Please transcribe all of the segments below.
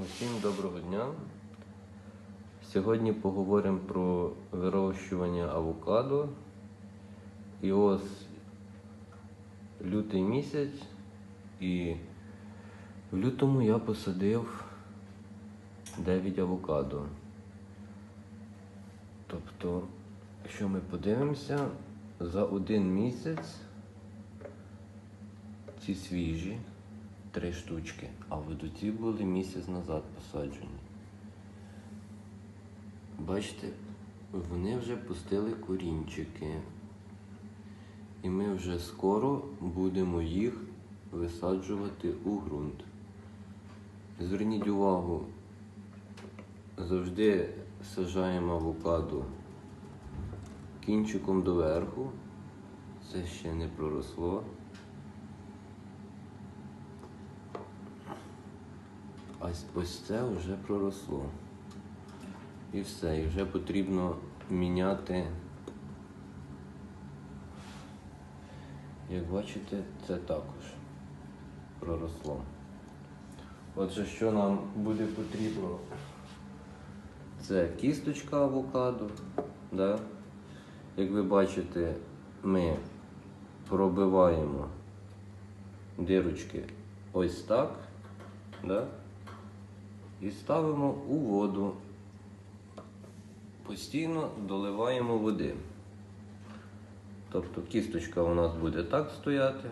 Усім доброго дня. Сьогодні поговоримо про вирощування авокадо. І ось лютий місяць, і в лютому я посадив 9 авокадо. Тобто, якщо ми подивимося, за один місяць ці свіжі три штучки, а ведуті були місяць назад посаджені. Бачите, вони вже пустили корінчики. І ми вже скоро будемо їх висаджувати у ґрунт. Зверніть увагу, завжди сажаємо авокадо кінчиком доверху. Це ще не проросло. Ось, ось це вже проросло. І все, і вже потрібно міняти. Як бачите, це також проросло. Отже, що нам буде потрібно? Це кісточка авокадо. Да? Як ви бачите, ми пробиваємо дирочки ось так. Да? І ставимо у воду. Постійно доливаємо води. Тобто кісточка у нас буде так стояти.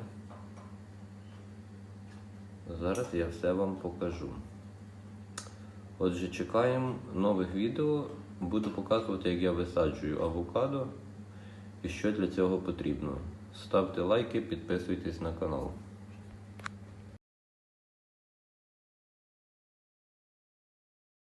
Зараз я все вам покажу. Отже, чекаємо нових відео. Буду показувати, як я висаджую авокадо і що для цього потрібно. Ставте лайки, підписуйтесь на канал.